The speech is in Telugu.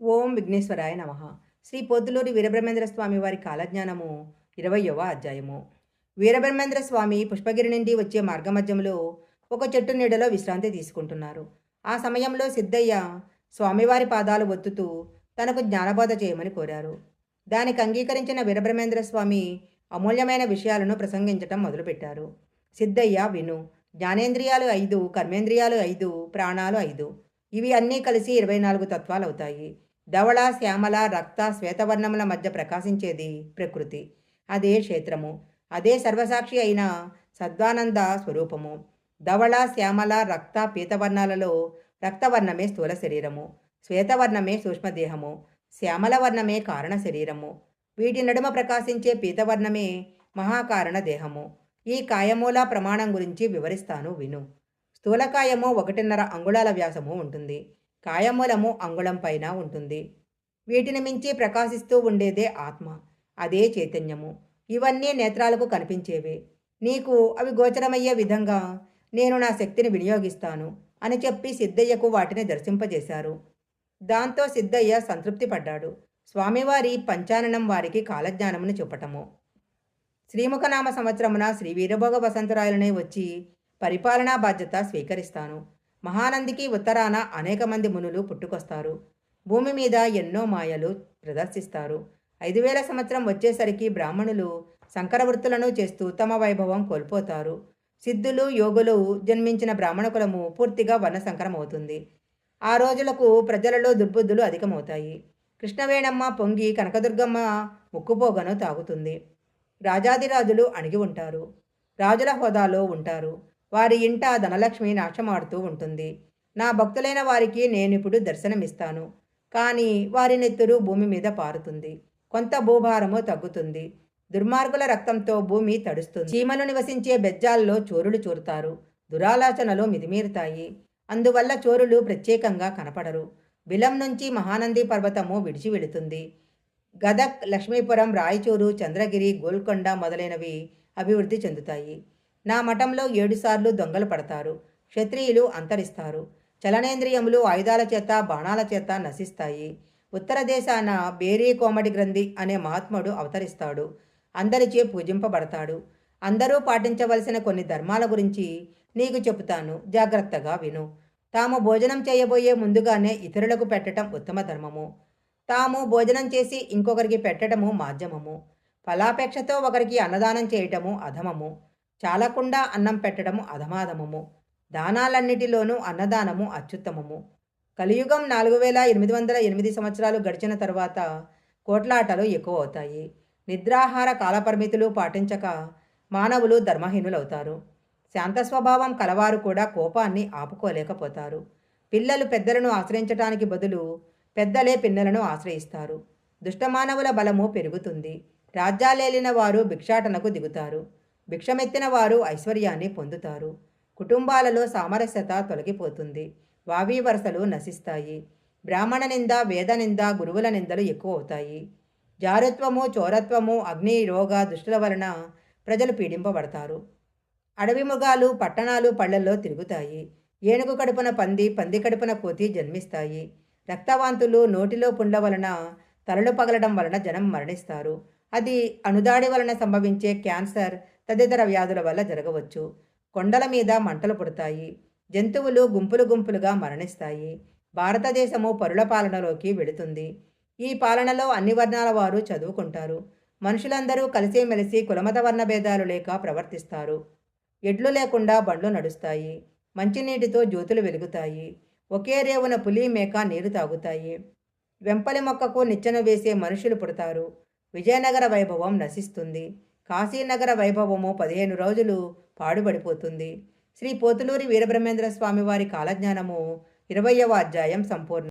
ఓం విఘ్నేశ్వరాయ నమ. శ్రీ పొద్దులూరి వీరబ్రహ్మేంద్ర స్వామి వారి కాలజ్ఞానము ఇరవయవ అధ్యాయము. వీరబ్రహ్మేంద్ర స్వామి పుష్పగిరి నుండి వచ్చే మార్గమధ్యంలో ఒక చెట్టు నీడలో విశ్రాంతి తీసుకుంటున్నారు. ఆ సమయంలో సిద్ధయ్య స్వామివారి పాదాలు ఒత్తుతూ తనకు జ్ఞానబోధ చేయమని కోరారు. దానికి అంగీకరించిన వీరబ్రహ్మేంద్ర స్వామి అమూల్యమైన విషయాలను ప్రసంగించటం మొదలుపెట్టారు. సిద్ధయ్య విను జ్ఞానేంద్రియాలు ఐదు కర్మేంద్రియాలు ఐదు ప్రాణాలు ఐదు. ఇవి అన్నీ కలిసి ఇరవై నాలుగు తత్వాలు అవుతాయి ధవళ శ్యామల రక్త శ్వేతవర్ణముల మధ్య ప్రకాశించేది ప్రకృతి. అదే క్షేత్రము. అదే సర్వసాక్షి అయిన సద్వానంద స్వరూపము. ధవళ శ్యామల రక్త పీతవర్ణాలలో రక్తవర్ణమే స్థూల శరీరము. శ్వేతవర్ణమే సూక్ష్మదేహము. శ్యామల వర్ణమే కారణ శరీరము. వీటి నడుమ ప్రకాశించే పీతవర్ణమే మహాకారణ దేహము. ఈ కాయమూల ప్రమాణం గురించి వివరిస్తాను విను. స్థూలకాయము ఒకటిన్నర అంగుళాల వ్యాసము ఉంటుంది. కాయమూలము అంగుళం పైన ఉంటుంది. వీటిని మించి ప్రకాశిస్తూ ఉండేదే ఆత్మ. అదే చైతన్యము. ఇవన్నీ నేత్రాలకు కనిపించేవే. నీకు అవి గోచరమయ్యే విధంగా నేను నా శక్తిని వినియోగిస్తాను అని చెప్పి సిద్ధయ్యకు వాటిని దర్శింపజేశారు. దాంతో సిద్ధయ్య సంతృప్తి పడ్డాడు. స్వామివారి పంచాననం వారికి కాలజ్ఞానమును చూపటము. శ్రీముఖనామ సంవత్సరమున శ్రీ వీరభోగ వసంతరాయలనే వచ్చి పరిపాలనా బాధ్యత స్వీకరిస్తాను. మహానందికి ఉత్తరాన అనేక మంది మునులు పుట్టుకొస్తారు. భూమి మీద ఎన్నో మాయలు ప్రదర్శిస్తారు. ఐదు వేల సంవత్సరం వచ్చేసరికి బ్రాహ్మణులు సంకర వృత్తులను చేస్తూ తమ వైభవం కోల్పోతారు. సిద్ధులు యోగులు జన్మించిన బ్రాహ్మణ కులము పూర్తిగా వర్ణసంకరం అవుతుంది ఆ రోజులకు ప్రజలలో దుర్బుద్ధులు అధికమవుతాయి. కృష్ణవేణమ్మ పొంగి కనకదుర్గమ్మ ముక్కుపోగను తాగుతుంది. రాజాదిరాజులు అణిగి ఉంటారు. రాజుల హోదాలో ఉంటారు. వారి ఇంట ధనలక్ష్మి నాశమాడుతూ ఉంటుంది. నా భక్తులైన వారికి నేనిప్పుడు దర్శనమిస్తాను. కానీ వారి నెత్తురు భూమి మీద పారుతుంది. కొంత భూభారము తగ్గుతుంది. దుర్మార్గుల రక్తంతో భూమి తడుస్తుంది. చీమలు నివసించే బెజ్జాల్లో చోరులు చూరుతారు. దురాలోచనలు మిదిమీరుతాయి అందువల్ల చోరులు ప్రత్యేకంగా కనపడరు. బిలం నుంచి మహానంది పర్వతము విడిచి వెళుతుంది. గదక్ లక్ష్మీపురం రాయచూరు చంద్రగిరి గోల్కొండ మొదలైనవి అభివృద్ధి చెందుతాయి. నా మఠంలో ఏడుసార్లు దొంగలు పడతారు. క్షత్రియులు అంతరిస్తారు. చలనేంద్రియములు ఆయుధాల చేత బాణాల చేత నశిస్తాయి. ఉత్తర దేశాన బేరీ కోమటి గ్రంథి అనే మహాత్ముడు అవతరిస్తాడు. అందరిచే పూజింపబడతాడు. అందరూ పాటించవలసిన కొన్ని ధర్మాల గురించి నీకు చెబుతాను. జాగ్రత్తగా విను. తాము భోజనం చేయబోయే ముందుగానే ఇతరులకు పెట్టడం ఉత్తమ ధర్మము. తాము భోజనం చేసి ఇంకొకరికి పెట్టడము మాధ్యమము. ఫలాపేక్షతో ఒకరికి అన్నదానం చేయటము అధమము. చాలకుండా అన్నం పెట్టడము అధమాధమము. దానాలన్నిటిలోనూ అన్నదానము అత్యుత్తమము. కలియుగం నాలుగు వేల ఎనిమిది వందల ఎనిమిది సంవత్సరాలు గడిచిన తర్వాత కోట్లాటలు ఎక్కువ అవుతాయి నిద్రాహార కాలపరిమితులు పాటించక మానవులు ధర్మహీనులవుతారు. శాంత స్వభావం కలవారు కూడా కోపాన్ని ఆపుకోలేకపోతారు. పిల్లలు పెద్దలను ఆశ్రయించటానికి బదులు పెద్దలే పిన్నలను ఆశ్రయిస్తారు. దుష్టమానవుల బలము పెరుగుతుంది. రాజ్యాలేలిన వారు భిక్షాటనకు దిగుతారు. భిక్షమెత్తిన వారు ఐశ్వర్యాన్ని పొందుతారు. కుటుంబాలలో సామరస్యత తొలగిపోతుంది. వావి వరసలు నశిస్తాయి. బ్రాహ్మణ నింద వేద నింద గురువుల నిందలు ఎక్కువ అవుతాయి జారత్వము చోరత్వము అగ్ని రోగ దుష్టుల వలన ప్రజలు పీడింపబడతారు. అడవి మృగాలు పట్టణాలు పళ్ళల్లో తిరుగుతాయి. ఏనుగు కడుపున పంది పంది కడుపున కోతి జన్మిస్తాయి. రక్తవాంతులు నోటిలో పుండ్ల వలన తలలు పగలడం వలన జనం మరణిస్తారు. అది అణుదాడి వలన సంభవించే క్యాన్సర్ తదితర వ్యాధుల వల్ల జరగవచ్చు. కొండల మీద మంటలు పుడతాయి. జంతువులు గుంపులు గుంపులుగా మరణిస్తాయి. భారతదేశము పరుల పాలనలోకి వెళుతుంది. ఈ పాలనలో అన్ని వర్ణాల వారు చదువుకుంటారు. మనుషులందరూ కలిసిమెలిసి కులమత వర్ణ భేదాలు లేక ప్రవర్తిస్తారు. ఎడ్లు లేకుండా బండ్లు నడుస్తాయి. మంచినీటితో జ్యోతులు వెలుగుతాయి. ఒకే రేవున పులి మేక నీరు తాగుతాయి. వెంపలి మొక్కకు నిచ్చెన వేసే మనుషులు పుడతారు. విజయనగర వైభవం నశిస్తుంది. కాశీనగర వైభవము పదిహేను రోజులు పాడుబడిపోతుంది. శ్రీ పోతులూరి వీరబ్రహ్మేంద్ర స్వామి వారి కాలజ్ఞానము ఇరవయవ అధ్యాయం సంపూర్ణ